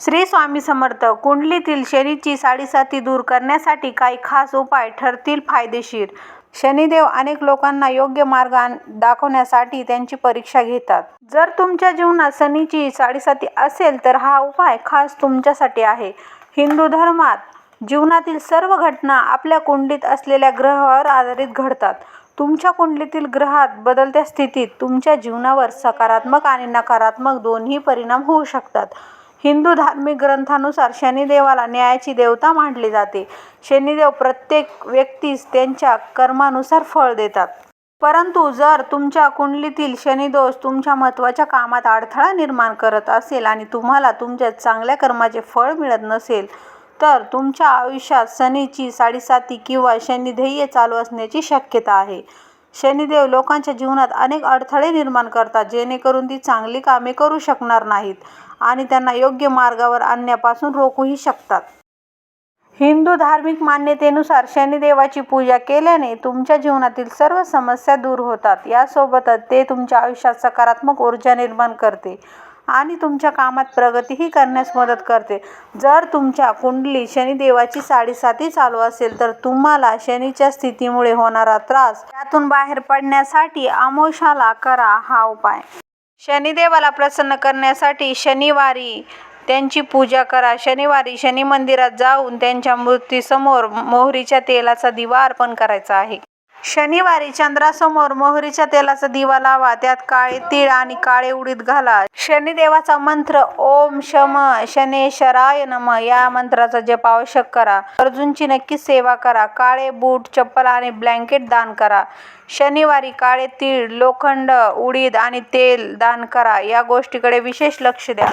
श्री स्वामी समर्थ कुंडलीतील शनीची साडेसाती दूर करण्यासाठी काही खास उपाय ठरतील फायदेशीर. शनिदेव अनेक लोकांना योग्य मार्ग दाखवण्यासाठी त्यांची परीक्षा घेतात. जर तुमच्या जीवनात शनीची साडेसाती असेल तर हा उपाय खास तुमच्यासाठी आहे. हिंदू धर्मात जीवनातील सर्व घटना आपल्या कुंडलीत असलेल्या ग्रहावर आधारित घडतात. तुमच्या कुंडलीतील ग्रहात बदलत्या स्थितीत तुमच्या जीवनावर सकारात्मक आणि नकारात्मक दोन्ही परिणाम होऊ शकतात. हिंदू धार्मिक ग्रंथानुसार शनिदेवाला न्यायाची देवता मानले जाते. शनिदेव प्रत्येक व्यक्तीस त्यांच्या कर्मानुसार फळ देतात. परंतु जर तुमच्या कुंडलीतील शनिदोष तुमच्या महत्त्वाच्या कामात अडथळा निर्माण करत असेल आणि तुम्हाला तुमच्या चांगल्या कर्माचे फळ मिळत नसेल तर तुमच्या आयुष्यात शनीची साडेसाती किंवा शनिध्येय चालू असण्याची शक्यता आहे. शनिदेव लोकांच्या जीवनात अनेक अडथळे निर्माण करतात जेणेकरून ती चांगली कामे करू शकणार नाहीत आणि त्यांना योग्य मार्गावर आणण्यापासून रोखूही शकतात. हिंदू धार्मिक मान्यतेनुसार शनिदेवाची पूजा केल्याने तुमच्या जीवनातील सर्व समस्या दूर होतात. यासोबतच ते तुमच्या आयुष्यात सकारात्मक ऊर्जा निर्माण करते. आणि तुमच्या कामात प्रगतीही करण्यास मदत करते. जर तुमच्या कुंडली शनिदेवाची साडेसाती चालू असेल तर तुम्हाला शनीच्या स्थितीमुळे होणारा त्रास त्यातून बाहेर पडण्यासाठी आमोशाला करा हा उपाय. शनिदेवाला प्रसन्न करण्यासाठी शनिवारी त्यांची पूजा करा. शनिवारी शनी मंदिरात जाऊन त्यांच्या मूर्तीसमोर मोहरीच्या तेलाचा दिवा अर्पण करायचा आहे. शनिवारी चंद्रासमोर मोहरीच्या तेलाचा दिवा लावा त्यात काळे तीळ आणि काळे उडीद घाला. शनिदेवाचा मंत्र ओम शम शनेश्वराय नम या मंत्राचा जप आवश्यक करा. अर्जुनची नक्कीच सेवा करा. काळे बूट चप्पल आणि ब्लँकेट दान करा. शनिवारी काळे तीळ लोखंड उडीद आणि तेल दान करा. या गोष्टीकडे विशेष लक्ष द्या.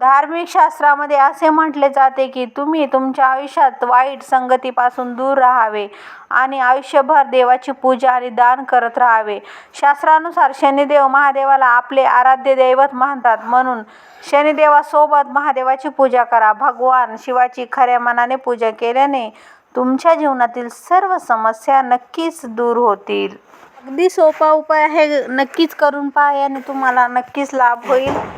धार्मिक शास्त्रामध्ये असे म्हटले जाते की तुम्ही तुमच्या आयुष्यात वाईट संगतीपासून दूर राहावे आणि आयुष्यभर देवाची पूजा आणि दान करत राहावे. शास्त्रानुसार शनिदेव महादेवाला आपले आराध्य दैवत मानतात म्हणून शनिदेवासोबत महादेवाची पूजा करा. भगवान शिवाची खऱ्या मनाने पूजा केल्याने तुमच्या जीवनातील सर्व समस्या नक्कीच दूर होतील. अगदी सोपा उपाय आहे. नक्कीच करून पहा याने तुम्हाला नक्कीच लाभ होईल.